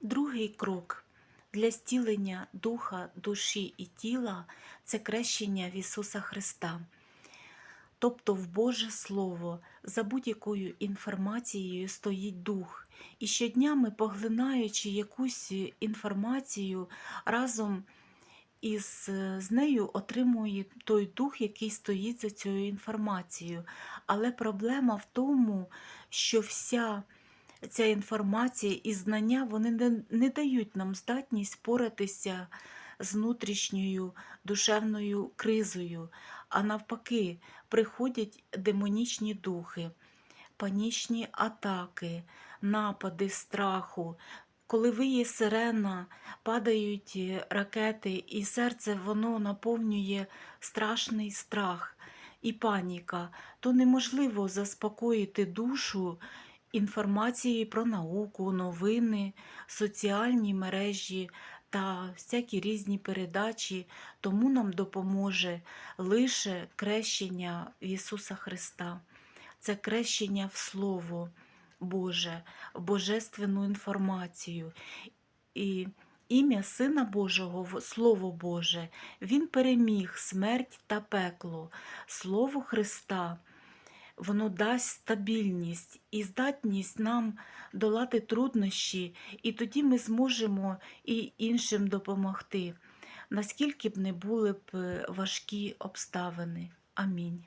Другий крок для зцілення духа, душі і тіла це крещення в Ісуса Христа. Тобто в Боже Слово за будь-якою інформацією стоїть дух. І щодня ми, поглинаючи якусь інформацію, разом із з нею отримує той дух, який стоїть за цією інформацією. Але проблема в тому, що вся ця інформація і знання вони не, не дають нам здатність споратися з внутрішньою душевною кризою, а навпаки, приходять демонічні духи, панічні атаки, напади страху. Коли виє сирена, падають е, ракети, і серце воно наповнює страшний страх і паніка, то неможливо заспокоїти душу інформацією про науку, новини, соціальні мережі та всякі різні передачі, тому нам допоможе лише крещення Ісуса Христа. Це крещення в Слово Боже, в божественну інформацію. І ім'я Сина Божого, Слово Боже, Він переміг смерть та пекло. Слово Христа воно дасть стабільність і здатність нам долати труднощі, і тоді ми зможемо і іншим допомогти, наскільки б не були б е, важкі обставини. Амінь.